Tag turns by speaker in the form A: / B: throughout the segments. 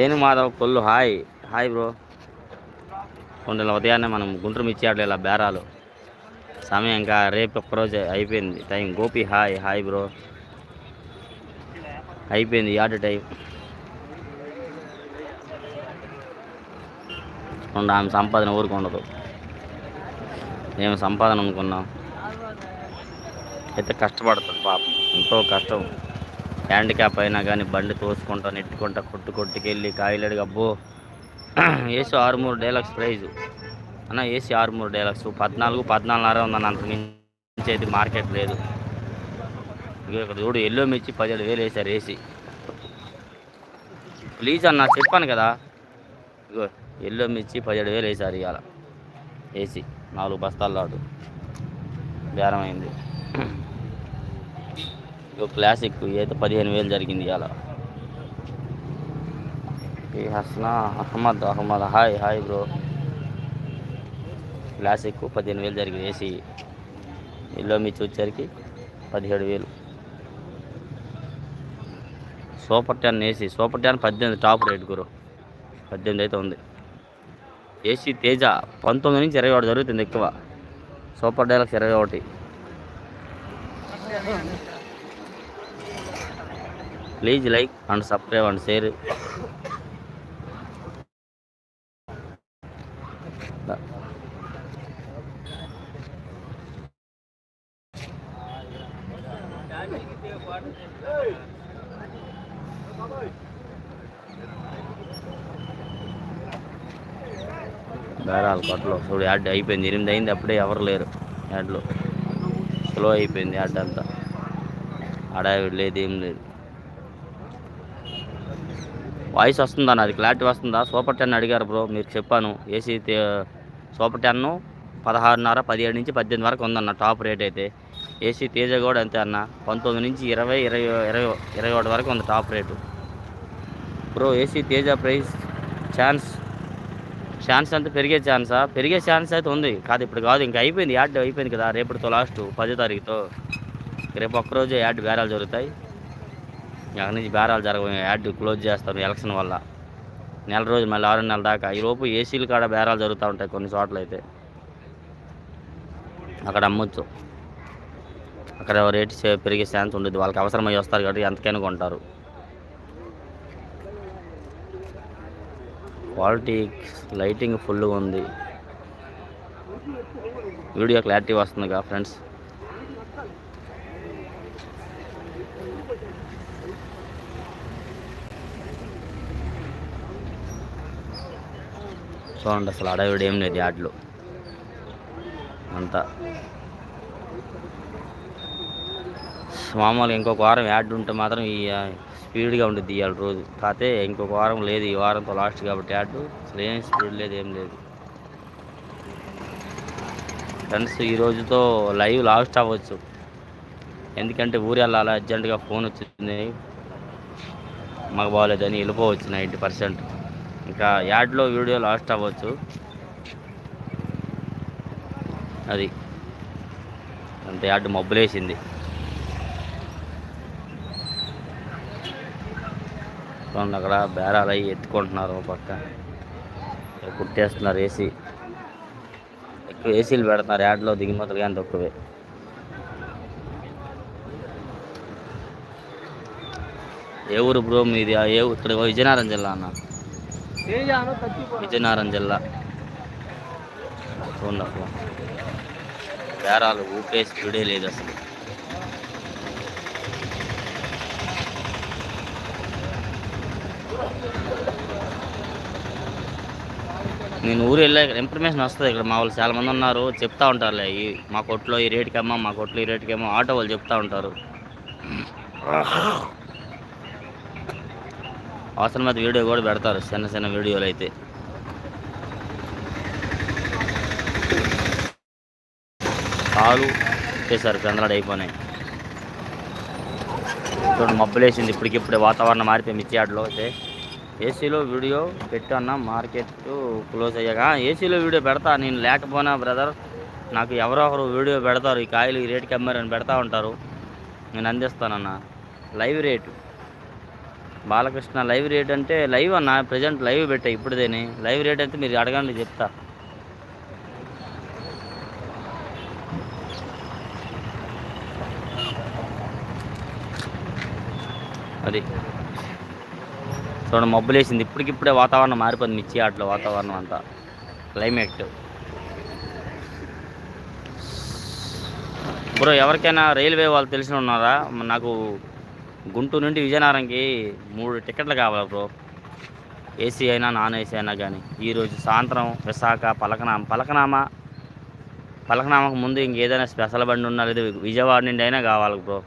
A: Venumadhav Kollu hi. Hi bro. కొండల ఉదయాన్నే మనం గుంటూరు మిర్చి ఇలా బేరాలు. సమయం ఇంకా రేపు ఒక్కరోజు అయిపోయింది. Time Gopi hi hi bro. అయిపోయింది యాడ్ టైం. ఉండ ఆమె సంపాదన ఊరికి ఉండదు. మేము సంపాదన అనుకున్నాం. అయితే కష్టపడుతుంది పాపం. ఎంతో కష్టం. హ్యాండ్ క్యాప్ అయినా కానీ బండి తోసుకుంటా నెట్టుకుంటా కొట్టు కొట్టుకెళ్ళి కాయలేడు అబ్బో. ఏసీ ఆరుమూరు డైలాక్స్ ప్రైజు. అన్న ఏసీ ఆరుమూరు డైలాక్స్. పద్నాలుగు పద్నాలుగున్నర ఉందన్న అంత మించి అయితే మార్కెట్ లేదు. ఇక్కడ చూడు ఎల్లో మిర్చి పదిహేడు వేలు వేసారు ఏసీ. ప్లీజ్ అన్న చెప్పాను కదా. ఇగో ఎల్లో మిర్చి పదిహేడు వేలు వేసారు ఇవాళ ఏసీ నాలుగు బస్తాలు లాడు బేరమైంది క్లాసిక్ అయితే పదిహేను వేలు జరిగింది ఇవాళ. ఈ Hasna Ahmed Ahmed. Hi hi bro. Classic పదిహేను వేలు జరిగింది ఏసీ. ఎల్లో మీ వచ్చేసరికి పదిహేడు వేలు. Super ten AC. Super ten పద్దెనిమిది టాప్ రేట్ గురు పద్దెనిమిది అయితే ఉంది. ఏసీ తేజ పంతొమ్మిది నుంచి ఇరవై ఒకటి జరుగుతుంది ఎక్కువ. సూపర్ డైలాక్స్ ఇరవై ఒకటి. Please like and subscribe and share. బేరాలు కొట్టలు. చూడు యాడ్ అయిపోయింది. ఎనిమిది అయింది అప్పుడే ఎవరు లేరు యాడ్లో. స్లో అయిపోయింది యాడ్ అంతా. అడావిడి లేదు ఏం లేదు. వాయిస్ వస్తుందా? నాది క్లారిటీ వస్తుందా? సూపర్ టెన్ అడిగారు బ్రో మీరు చెప్పాను. ఏసీ సూపర్ టెన్ పదహారున్నర పదిహేడు నుంచి పద్దెనిమిది వరకు ఉందన్న టాప్ రేట్ అయితే. ఏసీ తేజ కూడా అంతే అన్న? పంతొమ్మిది నుంచి ఇరవై ఇరవై ఇరవై ఇరవై ఒకటి వరకు ఉంది top rate. Bro AC Teja price chance chance అంతా పెరిగే ఛాన్సా? పెరిగే ఛాన్స్ అయితే ఉంది. కాదు ఇప్పుడు కాదు ఇంకా అయిపోయింది యాడ్ అయిపోయింది కదా రేపటితో లాస్ట్ పదో తారీఖుతో. రేపు ఒక్కరోజు యాడ్ బేరాలు జరుగుతాయి. అక్కడి నుంచి బేరాలు జరగవు యాడ్ క్లోజ్ చేస్తారు ఎలక్షన్ వల్ల. నెల రోజు మళ్ళీ ఆరు నెలల దాకా. ఈ ఏసీలు కాడ బేరాలు జరుగుతూ ఉంటాయి కొన్ని చోట్ల అయితే. అక్కడ అమ్మొచ్చు. అక్కడ రేట్ పెరిగే ఛాన్స్ ఉండదు. వాళ్ళకి అవసరమై వస్తారు కాబట్టి ఎంతకైనా కొంటారు. క్వాలిటీ లైటింగ్ ఫుల్గా ఉంది. వీడియో క్లారిటీ వస్తుందిగా ఫ్రెండ్స్. చూడండి అసలు అడవిడి ఏం లేదు యాడ్లో. అంతా. మామూలుగా ఇంకొక వారం యాడ్ ఉంటే మాత్రం ఈ స్పీడ్గా ఉంటుంది ఇవాళ రోజు. కాకపోతే ఇంకొక వారం లేదు ఈ వారంతో లాస్ట్ కాబట్టి యాడ్ అసలు ఏం స్పీడ్ లేదు ఏం లేదు. ఫ్రెండ్స్ ఈ రోజుతో లైవ్ లాస్ట్ అవ్వచ్చు. ఎందుకంటే ఊరు వెళ్ళాలి అర్జెంటుగా ఫోన్ వచ్చింది. మాకు బాగోలేదని వెళ్ళిపోవచ్చు నైంటీ పర్సెంట్. ఇంకా యాడ్లో వీడియో లాస్ట్ అవ్వచ్చు. అది. అంత యాడ్ మబ్బులేసింది. చూడండి అక్కడ బేరాలు అవి ఎత్తుకుంటున్నారు ఓ పక్క. కుట్టేస్తున్నారు ఏసీ. ఎక్కువ ఏసీలు పెడుతున్నారు యాడ్లో దిగుమతులు కానీ తక్కువే. ఏ ఊరు బ్రో మీది? ఆ ఏ ఇక్కడ విజయనగరం జిల్లా అన్నారు విజయనగరం జిల్లా. చూడకు బేరాలు ఊపేసి వీడే లేదు అసలు. నేను ఊరు వెళ్ళా ఇన్ఫర్మేషన్ వస్తుంది ఇక్కడ. మా వాళ్ళు చాలా మంది ఉన్నారు చెప్తా ఉంటారులే. ఈ మా కొట్లో ఈ రేటుకి అమ్మా మా కొట్లో ఈ రేటుకి ఏమో ఆటో వాళ్ళు చెప్తా ఉంటారు. అవసరమైతే వీడియో కూడా పెడతారు చిన్న చిన్న వీడియోలు అయితే. కాలు చేశారు చంద్రాడు అయిపోయినాయి. చూడండి మబ్బులేసింది. ఇప్పటికిప్పుడే వాతావరణం మారిపోయి మిర్చియాడలో అయితే. ఏసీలో వీడియో పెట్టన్నా మార్కెట్ క్లోజ్ అయ్యాక. ఏసీలో వీడియో పెడతా నేను లేకపోయినా బ్రదర్ నాకు ఎవరో ఒకరు వీడియో పెడతారు. ఈ కాయలు ఈ రేటుకి అమ్మారని పెడతా ఉంటారు. నేను అందిస్తానన్న. Live rate. Balakrishna live rate అంటే లైవ్ అన్న ప్రజెంట్ లైవ్ పెట్టా ఇప్పుడుదేని. లైవ్ రేట్ అయితే మీరు అడగండి చెప్తా. అది. చూడండి మబ్బులు వేసింది ఇప్పటికిప్పుడే వాతావరణం మారిపోయింది మిర్చి ఆటలో వాతావరణం అంతా. క్లైమేట్ బ్రో ఎవరికైనా రైల్వే వాళ్ళు తెలిసిన ఉన్నారా? నాకు గుంటూరు నుండి విజయనగరంకి మూడు టికెట్లు కావాలి బ్రో. ఏసీ అయినా నాన్ ఏసీ అయినా కానీ. ఈరోజు సాయంత్రం విశాఖ పలకనామ పలకనామా పలకనామాకు ముందు ఇంకేదైనా స్పెషల్ బండి ఉన్నా లేదా విజయవాడ నుండి అయినా కావాలి బ్రో.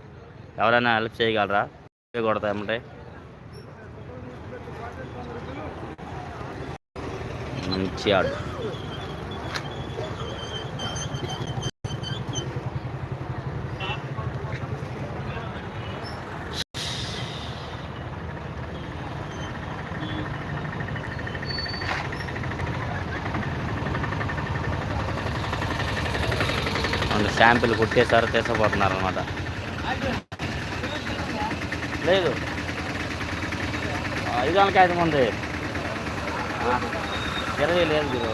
A: ఎవరైనా హెల్ప్ చేయగలరా? కొడతామంటే మంచి ఆడు. రెండు శాంపిల్ కుట్టేసారు తీసుకుపోతున్నారు అనమాట లేదు. ఐదు వందలకి ఐదు మంది. ఇరవై లేదు మీరు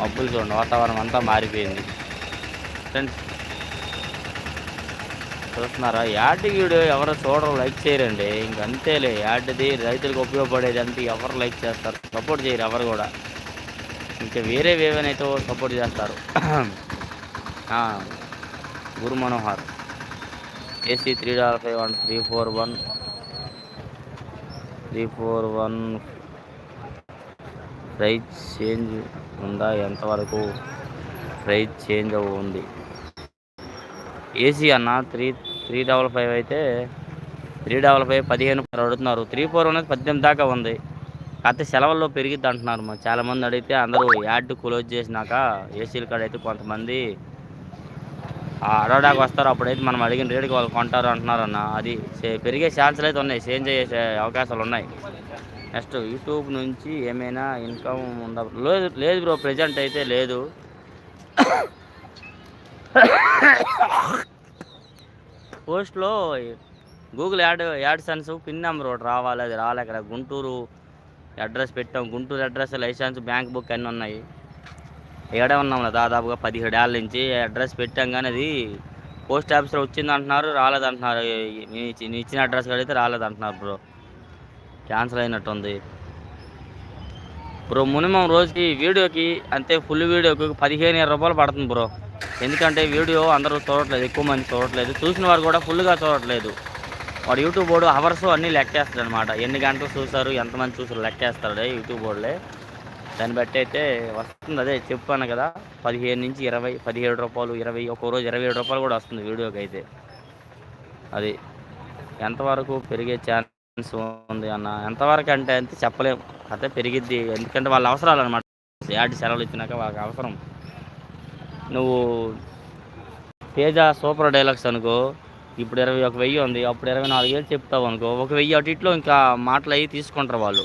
A: మబ్బులు చూడండి వాతావరణం అంతా మారిపోయింది. ఫ్రెండ్స్ చూస్తున్నారా? యాడ్ వీడియో ఎవరు చూడరు లైక్ చేయరండి. ఇంక అంతేలే యాడ్ది రైతులకు ఉపయోగపడేది అంతే ఎవరు లైక్ చేస్తారు? సపోర్ట్ చేయరు ఎవరు కూడా. ఇంకా వేరే వేవనైతే సపోర్ట్ చేస్తారు. గురు Manohar. AC three double five one three four one three four one price change ఉందా? ఎంతవరకు ప్రైస్ చేంజ్ ఉంది ఏసీ అన్న త్రీ త్రీ డబల్ ఫైవ్ అయితే త్రీ డబల్ ఫైవ్ పదిహేను అడుగుతున్నారు. త్రీ ఫోర్ అనేది పద్దెనిమిది దాకా ఉంది. కాకపోతే సెలవుల్లో పెరిగిద్ది అంటున్నారు మా చాలామంది అడిగితే అందరూ యాడ్ క్లోజ్ చేసినాక ఏసీల కాడ అయితే కొంతమంది ఆ అడవడానికి వస్తారు. అప్పుడైతే మనం అడిగిన రేటుకి వాళ్ళు కొంటారు అంటున్నారు అన్న. అది పెరిగే ఛాన్సులు అయితే ఉన్నాయి. చేంజ్ అయ్యే అవకాశాలు ఉన్నాయి. నెక్స్ట్ యూట్యూబ్ నుంచి ఏమైనా ఇన్కమ్ ఉందా? లేదు లేదు బ్రో ప్రజెంట్ అయితే లేదు. పోస్ట్లో Google ad AdSense pin number ఒకటి రావాలి అది రాలే అక్కడ. గుంటూరు అడ్రస్ పెట్టాం. Guntur address license bank book అన్నీ ఉన్నాయి. ఏడే ఉన్నాం దాదాపుగా పదిహేడు ఏళ్ళ నుంచి. అడ్రస్ పెట్టాం కానీ అది పోస్ట్ ఆఫీస్లో వచ్చింది అంటున్నారు రాలేదంటున్నారు అంటున్నారు నేను ఇచ్చిన అడ్రస్ అడిగితే రాలేదంటున్నారు బ్రో. క్యాన్సిల్ అయినట్టుంది. బ్రో మినిమం రోజుకి వీడియోకి అంతే ఫుల్ వీడియోకి పదిహేను రూపాయలు పడుతుంది బ్రో. ఎందుకంటే వీడియో అందరూ చూడట్లేదు ఎక్కువ మంది చూడట్లేదు. చూసిన వారు కూడా ఫుల్గా చూడట్లేదు. వాడు యూట్యూబ్ బోర్డు అవర్స్ అన్నీ లెక్కేస్తాడు అనమాట ఎన్ని గంటలు చూసారు ఎంతమంది చూసారు లెక్కేస్తాడు యూట్యూబ్ బోర్డులే. దాన్ని బట్టి అయితే వస్తుంది అదే చెప్పాను కదా పదిహేను నుంచి ఇరవై పదిహేడు రూపాయలు ఇరవై ఒక్కో రోజు ఇరవై ఏడు రూపాయలు కూడా వస్తుంది వీడియోకి అయితే. అది ఎంతవరకు పెరిగే ఛాన్స్ ఉంది అన్న ఎంతవరకు అంటే అంతే చెప్పలేము అదే పెరిగిద్ది ఎందుకంటే వాళ్ళ అవసరాలు అనమాట యాడ్ సెలవులు ఇచ్చినాక వాళ్ళకి అవసరం. నువ్వు తేజ సూపర్ డైలాగ్స్ అనుకో ఇప్పుడు ఇరవై ఒక వెయ్యి ఉంది అప్పుడు ఇరవై నాలుగు వేలు చెప్తావు అనుకో ఒక వెయ్యి అటు ఇట్లో ఇంకా మాటలు అయ్యి తీసుకుంటారు వాళ్ళు.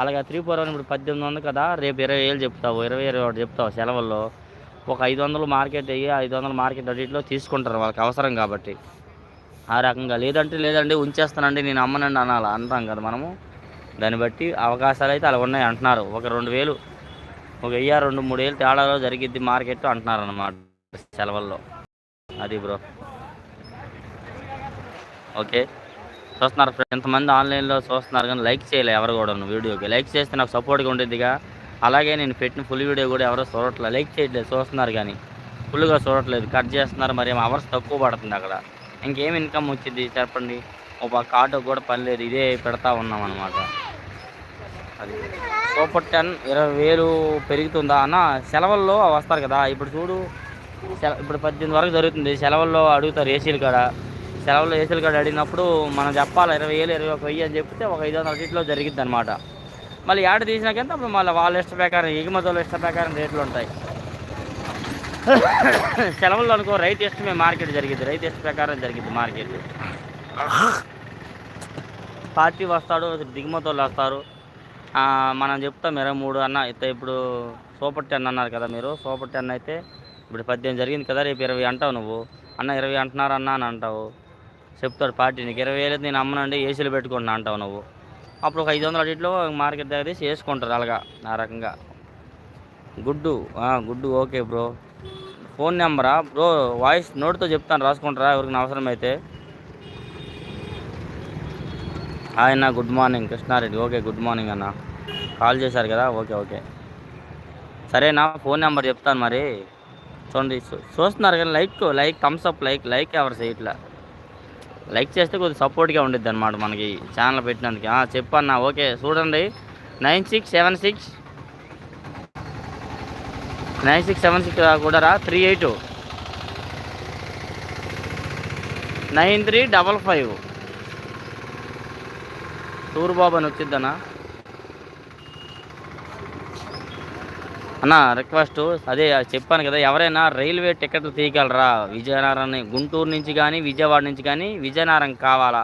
A: అలాగే త్రీ ఫోర్ వన్ ఇప్పుడు పద్దెనిమిది ఉంది కదా రేపు ఇరవై వేలు చెప్తావు ఇరవై ఇరవై ఒకటి చెప్తావు సెలవుల్లో ఒక ఐదు వందలు మార్కెట్ అయ్యి ఐదు వందలు మార్కెట్ అటు తీసుకుంటారు వాళ్ళకి అవసరం కాబట్టి. ఆ రకంగా లేదంటే లేదండి ఉంచేస్తానండి నేను అమ్మనండి అనాలి అంటాం కదా మనము. దాన్ని బట్టి అవకాశాలు అయితే అలా ఉన్నాయి అంటున్నారు. ఒక రెండు వేలు ఒక వెయ్యి రెండు మూడు తేడాలో జరిగిద్ది మార్కెట్ అంటున్నారు అన్నమాట సెలవుల్లో. అది బ్రో. ఓకే. చూస్తున్నారు ఫ్రెండ్స్ ఎంతమంది ఆన్లైన్లో చూస్తున్నారు కానీ లైక్ చేయలే ఎవరు కూడా వీడియోకి. లైక్ చేస్తే నాకు సపోర్ట్గా ఉండేదిగా అలాగే నేను పెట్టిన ఫుల్ వీడియో కూడా ఎవరో చూడట్లేదు లైక్ చేయట్లేదు చూస్తున్నారు కానీ ఫుల్గా చూడట్లేదు. కట్ చేస్తున్నారు మరి ఏమో అవర్స్ తక్కువ పడుతుంది అక్కడ. ఇంకేం ఇన్కమ్ వచ్చింది చెప్పండి. ఒక పక్క ఆటో కూడా పని లేదు ఇదే పెడతా ఉన్నాం అనమాట అది. సూపర్ టెన్ ఇరవై వేలు పెరుగుతుందా అన్న సెలవుల్లో వస్తారు కదా. ఇప్పుడు చూడు ఇప్పుడు పద్దెనిమిది వరకు జరుగుతుంది. సెలవుల్లో అడుగుతారు ఏసీలు కాడ. సెలవుల్లో ఏసీలు కాడ అడిగినప్పుడు మనం చెప్పాలి ఇరవై వేలు ఇరవై ఒక వెయ్యి అని చెప్తే ఒక ఐదు వందల రేట్లో జరిగిద్ది అనమాట మళ్ళీ ఏడ తీసినాకంటే అప్పుడు మళ్ళీ వాళ్ళ ఇష్ట ప్రకారం ఎగుమతుల ఇష్ట ప్రకారం రేట్లు ఉంటాయి. సెలవుల్లో అనుకో రైతు ఇష్టమే మార్కెట్ జరిగింది రైతు ఇష్ట ప్రకారం జరిగింది మార్కెట్. పార్టీ వస్తాడు దిగుమతులు వస్తారు. మనం చెప్తాం ఇరవై మూడు అన్న అయితే ఇప్పుడు సూపర్ టెన్ అన్నారు కదా మీరు సూపర్ టెన్ అయితే ఇప్పుడు పద్దెనిమిది జరిగింది కదా రేపు ఇరవై అంటావు నువ్వు. అన్న ఇరవై అంటున్నారు అన్న అని అంటావు. చెప్తాడు పార్టీ నీకు ఇరవై వేలు నేను అమ్మనండి ఏసీలు పెట్టుకుంటున్నా అంటావు నువ్వు. అప్పుడు ఒక ఐదు వందల అడిట్లో మార్కెట్ దగ్గర తీసి వేసుకుంటారు అలాగా ఆ రకంగా. Good good okay bro. Phone నెంబరా? Bro voice నోట్తో చెప్తాను రాసుకుంటారా? ఎవరికి అవసరం అయితే హాయ్ అన్న good morning. Krishnareddy. Okay good morning అన్న. కాల్ చేశారు కదా? Okay okay. సరేనా? ఫోన్ నెంబర్ చెప్తాను మరి. చూడండి చూస్తున్నారు కానీ like like thumbs up like like ఎవరు చేయట్లా లైక్ చేస్తే కొద్దిగా సపోర్ట్గా ఉండిద్ది అనమాట మనకి ఛానల్ పెట్టినందుకు. చెప్పన్నా ఓకే. చూడండి. Nine six seven six. Nine six seven six కూడా రా. Three eight. Nine three double five. Tour బాబు అని వచ్చిద్దనా అన్న రిక్వెస్ట్ అదే చెప్పాను కదా ఎవరైనా రైల్వే టికెట్లు తీయగలరా? విజయనగరం గుంటూరు నుంచి కానీ విజయవాడ నుంచి కానీ విజయనగరం కావాలా?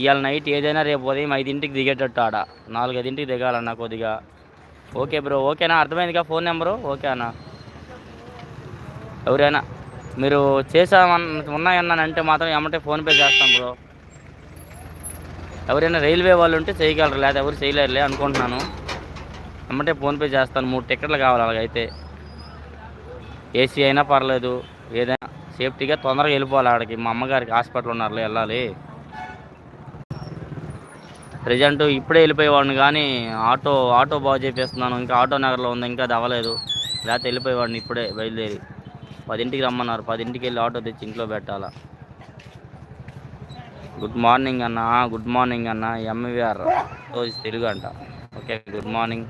A: ఇవాళ నైట్ ఏదైనా రేపు ఉదయం ఐదింటికి దిగేటట్టు ఆడ. నాలుగైదింటికి దిగాలన్న కొద్దిగా. ఓకే బ్రో ఓకేనా? అర్థమైందిగా ఫోన్ నెంబరు ఓకే అన్న. ఎవరైనా మీరు చేసామన్న ఉన్నాయన్న అంటే మాత్రం ఏమంటే ఫోన్పే చేస్తాం బ్రో ఎవరైనా రైల్వే వాళ్ళు ఉంటే చేయగలరు లేదా ఎవరు చేయలేరులే అనుకుంటున్నాను. ఎమ్మటే ఫోన్పే చేస్తాను మూడు టికెట్లు కావాలి అలాగైతే ఏసీ అయినా పర్లేదు ఏదైనా సేఫ్టీగా తొందరగా వెళ్ళిపోవాలి ఆడికి. మా అమ్మగారికి హాస్పిటల్ ఉన్నారులే వెళ్ళాలి. ప్రజెంట్ ఇప్పుడే వెళ్ళిపోయేవాడిని కానీ ఆటో ఆటో బాగు చేపిస్తున్నాను. ఇంకా ఆటో నగర్లో ఉంది ఇంకా అది అవ్వలేదు. లేకపోతే వెళ్ళిపోయేవాడిని ఇప్పుడే బయలుదేరి. పదింటికి రమ్మన్నారు పదింటికి వెళ్ళి ఆటో తెచ్చి ఇంట్లో పెట్టాలా. గుడ్ మార్నింగ్ అన్న గుడ్ మార్నింగ్ అన్న ఎంవిఆర్ రోజు తెలుగు అంట. Okay good morning.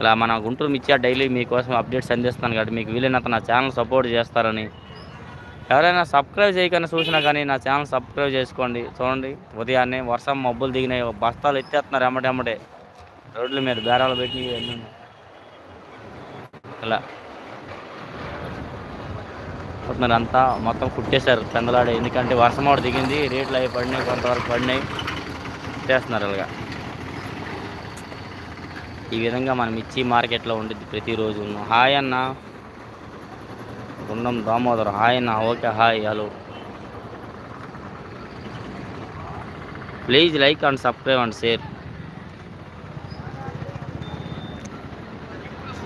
A: ఇలా మన గుంటూరు మిర్చి డైలీ మీకోసం అప్డేట్స్ అందిస్తాను కాబట్టి మీకు వీలైనంత నా ఛానల్ సపోర్ట్ చేస్తారని. ఎవరైనా సబ్స్క్రైబ్ చేయకుండా చూసినా కానీ నా ఛానల్ సబ్స్క్రైబ్ చేసుకోండి. చూడండి ఉదయాన్నే వర్షం మబ్బులు దిగినాయి. బస్తాలు ఎత్తేస్తున్నారు ఎమ్మటెమ్మటే రోడ్ల మీద బేరాలు పెట్టి ఇలా. మరి అంతా మొత్తం కుట్టేశారు పెందలాడే. ఎందుకంటే వర్షం కూడా దిగింది రేట్లు అవి పడినాయి కొంతవరకు పడినాయి. కుట్టేస్తున్నారు ఇలాగా. ఈ విధంగా మనం ఇచ్చి మార్కెట్లో ఉండిద్ది ప్రతిరోజు. హాయ్ అన్న. గుండం దామోదర్. హాయ్ అన్న. Okay hi. Hello. Please like and subscribe and share.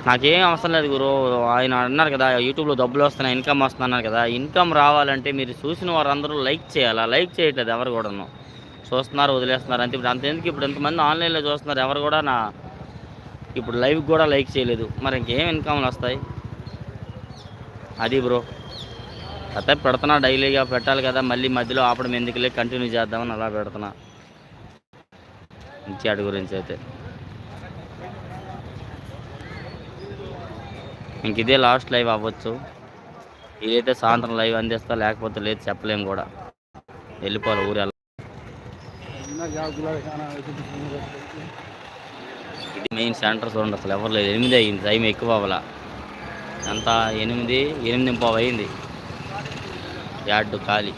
A: నాకేం అవసరం లేదు గురు. ఆయన అన్నారు కదా యూట్యూబ్లో డబ్బులు వస్తున్నాయి ఇన్కమ్ వస్తున్నారు కదా. ఇన్కమ్ రావాలంటే మీరు చూసిన వారందరూ లైక్ చేయాలా? లైక్ చేయట్లేదు ఎవరు కూడాను. చూస్తున్నారు వదిలేస్తున్నారు. అంతే ఇప్పుడు అంతేందుకు ఇప్పుడు ఎంతమంది ఆన్లైన్లో చూస్తున్నారు ఎవరు కూడా నా ఇప్పుడు లైవ్ కూడా లైక్ చేయలేదు. మరి ఇంకేం ఇన్కమ్లు వస్తాయి? అది బ్రో. కథ పెడుతున్నా డైలీగా పెట్టాలి కదా మళ్ళీ మధ్యలో ఆపడం ఎందుకులే కంటిన్యూ చేద్దామని అలా పెడుతున్నా. ఇచ్చాడు గురించి అయితే. ఇంక ఇదే లాస్ట్ లైవ్ అవ్వచ్చు. ఇదైతే సాయంత్రం లైవ్ అందిస్తా లేకపోతే లేదు చెప్పలేము కూడా. వెళ్ళిపోవాలి ఊరు ఇది మెయిన్ సెంటర్ చూడండి అసలు ఎవరు లేదు. ఎనిమిది అయ్యింది టైం ఎక్కువ అవ్వాల. ఎంత? ఎనిమిది ఎనిమిది పావు అయింది యార్డు ఖాళీ.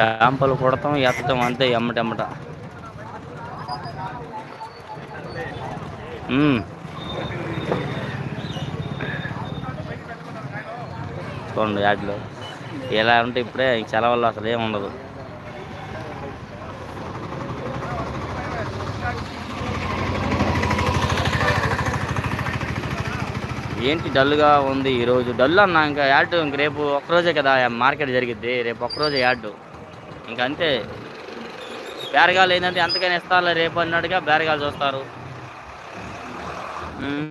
A: ట్యాంపలు కొడతాం ఎత్తాం అంతే ఎమ్మటెమ్మట చూడండి యాడ్లు. ఇలా ఉంటే ఇప్పుడే సెలవులు అసలు ఏమి ఉండదు. ఏంటి డల్గా ఉంది ఈరోజు డల్ అన్నా ఇంకా యాడ్ ఇంక రేపు ఒక్కరోజే కదా మార్కెట్ జరిగిద్ది. రేపు ఒక్కరోజే యాడ్ ఇంక అంతే బేరగాలు ఏంటంటే ఎంతకైనా ఇస్తారులే రేపు అన్నట్టుగా బేరగాలు చూస్తారు. మ్మ్.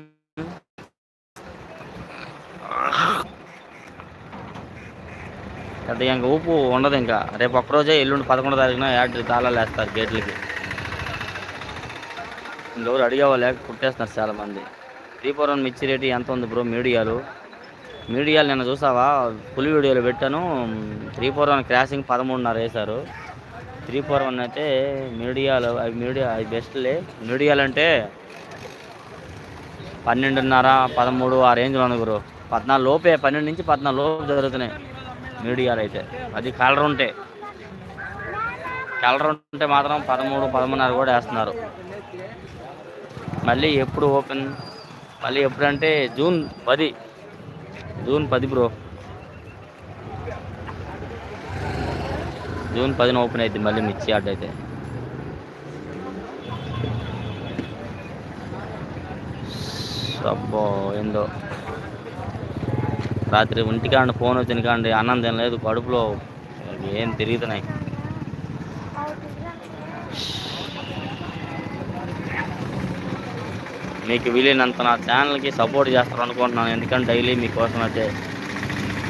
A: పెద్దగా ఇంకా ఊపు ఉండదు ఇంకా. రేపు ఒక్కరోజే ఎల్లుండి పదకొండో తారీఖున యాడ్ తాళాలు వేస్తారు గేట్లకి. ఇంకెవరు అడిగేవాళ్ళు లేక కుట్టేస్తున్నారు చాలా మంది త్రీపురం మిర్చి రేటు ఎంత ఉంది బ్రో మీడియాలు? మీడియాలు నిన్న చూసావా? ఫుల్ వీడియోలో పెట్టాను. త్రీ ఫోర్ వన్ క్రాసింగ్ పదమూడున్నర వేశారు. త్రీ ఫోర్ వన్ అయితే మీడియాలు అవి మీడియా అవి బెస్ట్లే మీడియాలు అంటే పన్నెండున్నర పదమూడు ఆ రేంజ్లో ఉంది పద్నాలుగు లోపే పన్నెండు నుంచి పద్నాలుగు లోపు జరుగుతున్నాయి మీడియాలు అయితే. అది కలర్ ఉంటే. కలర్ ఉంటే మాత్రం పదమూడు పదమూడున్నర కూడా వేస్తున్నారు. మళ్ళీ ఎప్పుడు ఓపెన్? మళ్ళీ ఎప్పుడంటే జూన్ పది. జూన్ పది బ్రో. జూన్ పదిన ఓపెన్ అవుతుంది మళ్ళీ మిర్చి ఆర్డర్ అయితే. అబ్బో ఏందో. రాత్రి ఒంటికాండి ఫోన్ వచ్చిన కాండి అన్నం తినలేదు కడుపులో ఏం తిరుగుతున్నాయి. మీకు వీలైనంత నా ఛానల్కి సపోర్ట్ చేస్తారు అనుకుంటున్నాను. ఎందుకంటే డైలీ మీకోసం అయితే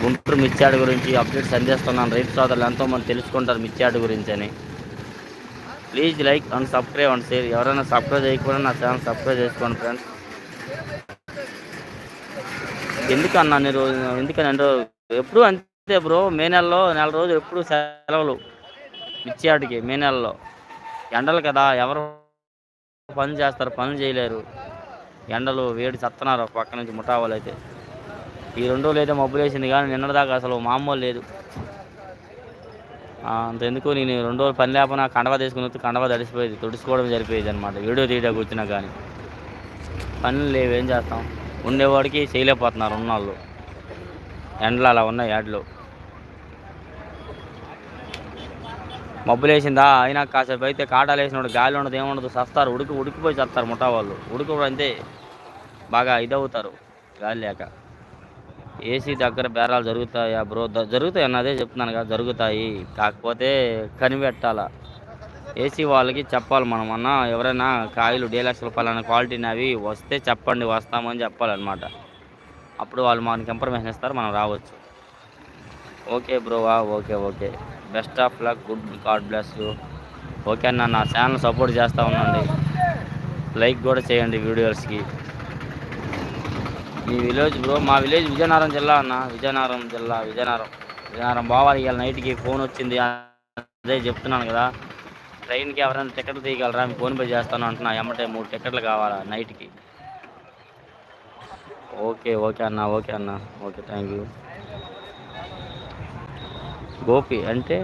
A: గుంటూరు మిర్చాడు గురించి అప్డేట్స్ అందిస్తున్నాను. రైతు సోదరులు ఎంతోమంది తెలుసుకుంటారు మిర్చాడు గురించి అని. Please like and subscribe and share. ఎవరైనా సబ్స్క్రైబ్ చేయకుండా నా ఛానల్ సబ్స్క్రైబ్ చేసుకోండి ఫ్రెండ్స్. ఎందుకన్నా నేను ఎందుకని అంటే ఎప్పుడు అంతే బ్రో. మే నెలలో నెల రోజులు ఎప్పుడు సెలవులు మిర్చియాడికి మే నెలలో. ఎండలు కదా ఎవరు పని చేస్తారు పనులు చేయలేరు. ఎండలు వేడి చస్తున్నారు ఒక పక్క నుంచి ముఠా అయితే. ఈ రెండు రోజులు అయితే మబ్బులు వేసింది కానీ నిన్నటిదాకా అసలు మామూలు లేదు. అంతెందుకు నేను రెండు రోజులు పని లేకపోయినా కండవ తీసుకుని వచ్చి కండవ తడిసిపోయేది తుడుచుకోవడం జరిపోయేది అనమాట వీడియో తీయడానికి వచ్చినా కానీ. పనులు లేవు ఏం చేస్తాం? ఉండేవాడికి చేయలేకపోతున్నారు ఉన్నవాళ్ళు ఎండలు అలా ఉన్నాయి యాడ్లు. మబ్బులు వేసిందా అయినా కాసేపు అయితే కాటాలు వేసినప్పుడు గాలి ఉండదు ఏముండదు సస్తారు. ఉడికి ఉడికిపోయి చేస్తారు ముఠా వాళ్ళు ఉడుకు అంతే బాగా ఇదవుతారు గాలి లేక. ఏసీ దగ్గర బేరాలు జరుగుతాయా బ్రో? జరుగుతాయి అన్నదే చెప్తున్నాను కదా జరుగుతాయి. కాకపోతే కనిపెట్టాల? ఏసీ వాళ్ళకి చెప్పాలి మనం అన్న ఎవరైనా కాయలు డీలక్స్లు పలానా క్వాలిటీని అవి వస్తే చెప్పండి వస్తామని చెప్పాలన్నమాట. అప్పుడు వాళ్ళు మనకి ఇన్ఫర్మేషన్ ఇస్తారు మనం రావచ్చు. Okay బ్రోవా okay okay. Best of luck good god bless you okay అన్న నా ఛానల్ సపోర్ట్ చేస్తూ ఉండండి. లైక్ కూడా చేయండి వీడియోస్కి మీ విలేజ్ బ్రో మా విలేజ్ విజయనగరం జిల్లా అన్న. విజయనగరం జిల్లా విజయనగరం. విజయనగరం బావాలి ఇవాళ నైట్కి ఫోన్ వచ్చింది. అదే చెప్తున్నాను కదా. ట్రైన్కి ఎవరైనా టికెట్లు తీయగలరా? మీ ఫోన్ పే చేస్తాను అంటున్నా. ఎమ్మటే మూడు టికెట్లు కావాలా నైట్కి ఓకే ఓకే అన్న ఓకే అన్న. ఓకే థ్యాంక్ యూ గోపి అంటే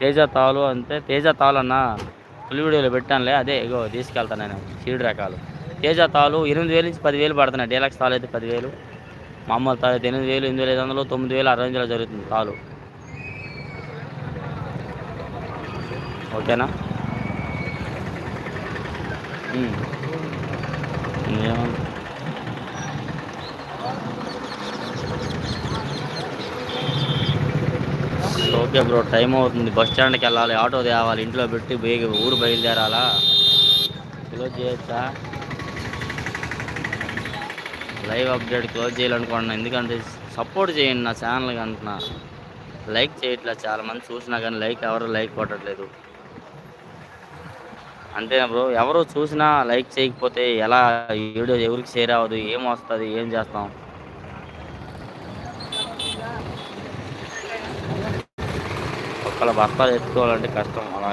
A: తేజ తాలు అంటే తేజ తాలు అన్న ఫుల్ వీడియోలో పెట్టానులే అదే ఇగో తీసుకెళ్తాను నేను సీడ్ రకాలు. తేజ తాలు ఎనిమిది వేలు నుంచి పదివేలు పడుతున్నాయి డీలక్స్ తాలు అయితే పదివేలు మామూలు తాలు అయితే ఎనిమిది వేలు ఎనిమిది వేల ఐదు వందలు తొమ్మిది వేలు అరవై వందలు జరుగుతుంది తాలు. ఓకేనా? ఏమన్నా? ఓకే బ్రో టైం అవుతుంది. బస్ స్టాండ్కి వెళ్ళాలి ఆటో తేవాలి ఇంట్లో పెట్టి బేగ ఊరు బయలుదేరాలా? క్లోజ్ చేయొచ్చా? లైవ్ అప్డేట్ క్లోజ్ చేయాలనుకుంటున్నా. ఎందుకంటే సపోర్ట్ చేయండి నా ఛానల్కి అంటున్నా లైక్ చేయట్లేదు చాలా మంది చూసినా కానీ లైక్ ఎవరు లైక్ కొట్టట్లేదు. అంతేనా బ్రో? ఎవరు చూసినా లైక్ చేయకపోతే ఎలా? వీడియో ఎవరికి షేర్ అవ్వదు? ఏం వస్తుంది? ఏం చేస్తాం? ఒక్కళ్ళ బస్తాలు ఎత్తుకోవాలంటే కష్టం అలా.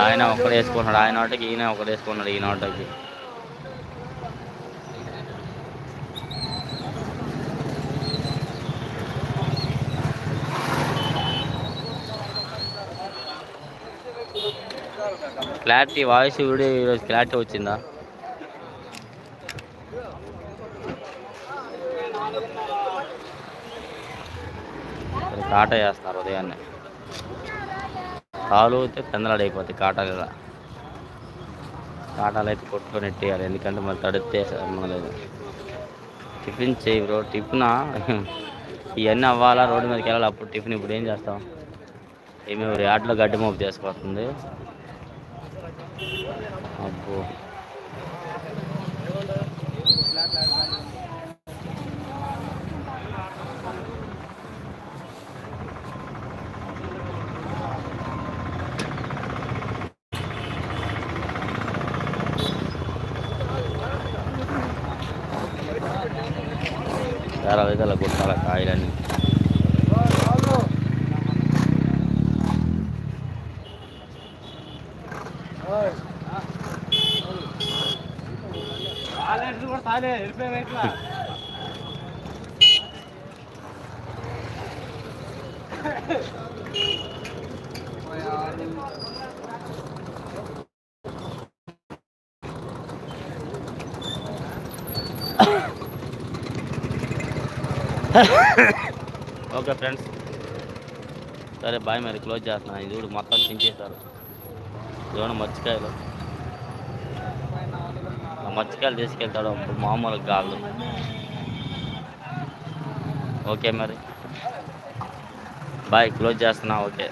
A: ఆయన ఒకడు వేసుకున్నాడు ఆయన ఆటకి ఈయన ఒకడు వేసుకున్నాడు ఈయన ఆటకి క్లారిటీ వాయిస్ వీడియో ఈరోజు క్లారిటీ వచ్చిందా ఇక్కడ కాటా వేస్తున్నారు ఉదయాన్నే. కాలు అయితే పెందలాడైపోతాయి కాటాలు కదా కాటాలు అయితే కొట్టుకొని ఎట్టేయాలి ఎందుకంటే మళ్ళీ తడితే లేదు. టిఫిన్ చేయి బ్రో టిఫినా? ఇవన్నీ అవ్వాలా? రోడ్డు మీదకి వెళ్ళాలి? అప్పుడు టిఫిన్ ఇప్పుడు ఏం చేస్తాం? ఏమి యాడ్లో గడ్డి మోపు చేసుకొస్తుంది అబ్బో. చాలా అయితే అలా కొట్టాలి కాయలన్నీ ఓకే ఫ్రెండ్స్. సరే బాయ్ మరి. క్లోజ్ చేస్తున్నాను ఇది చూడు మొత్తం చించేశారు. చూడండి మర్చికాయలు ఆ మర్చికాయలు తీసుకెళ్తాడు అప్పుడు మామూలు గాళ్ళు. ఓకే మరి. బాయ్ క్లోజ్ చేస్తున్నా. ఓకే.